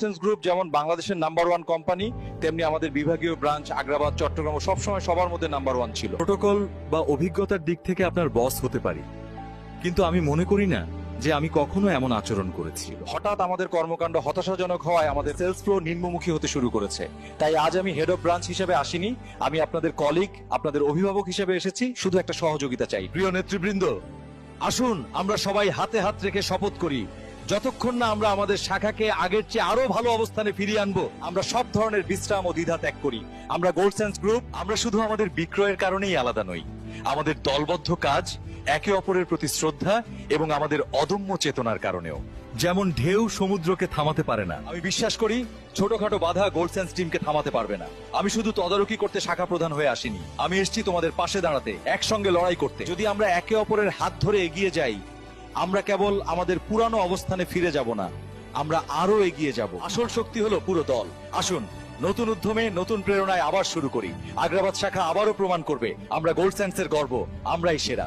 Sense group যেমন বাংলাদেশের number one company তেমনি আমাদের বিভাগীয় ব্রাঞ্চ আগ্রাবাদ চট্টগ্রাম সবসময় সবার মধ্যে নাম্বার ওয়ান ছিল। প্রোটোকল বা অভিজ্ঞতার দিক থেকে আপনার বস হতে পারি। কিন্তু আমি মনে করি না যে আমি কখনো এমন আচরণ করেছি। হঠাৎ আমাদের কর্মকাণ্ড হতাশাজনক হওয়ায় আমাদের সেলস ফ্লো নিম্নমুখী হতে শুরু করেছে। তাই আজ আমি হেড অফ ব্রাঞ্চ হিসেবে আসিনি আমি আপনাদের কলিগ আপনাদের অভিভাবক হিসেবে এসেছি শুধু একটা সহযোগিতা চাই। প্রিয় নেতৃবৃন্দ আসুন আমরা সবাই হাতে হাত রেখে শপথ করি যতক্ষণ না আমরা আমাদের শাখাকে আগের চেয়ে আরও ভালো অবস্থানে ফিরিয়ে আনব, আমরা সব ধরনের বিশ্রাম ও দ্বিধা ত্যাগ করি। আমরা গোল্ড সেন্স গ্রুপ, আমরা শুধু আমাদের বিক্রয়ের কারণেই আলাদা নই। আমাদের দলবদ্ধ কাজ, একে অপরের প্রতি শ্রদ্ধা এবং আমাদের অদম্য চেতনার কারণেও। যেমন ঢেউ সমুদ্রকে থামাতে পারে না। আমি বিশ্বাস করি, ছোটখাটো বাধা গোল্ড সেন্স টিমকে থামাতে পারবে না। আমি শুধু তদারকি করতে শাখা প্রধান হয়ে আসিনি। আমি এসেছি তোমাদের পাশে দাঁড়াতে, একসঙ্গে লড়াই করতে। যদি আমরা একে অপরের হাত ধরে এগিয়ে যাই আমরা কেবল আমাদের পুরানো অবস্থানে ফিরে যাব না, আমরা আরও এগিয়ে যাব। আসল শক্তি হলো পুরো দল। আসুন, নতুন উদ্যমে নতুন প্রেরণায় আবার শুরু করি। আগ্রাবাদ শাখা আবারও প্রমাণ করবে, আমরা গোল্ড সেন্সের গর্ব, আমরাই সেরা।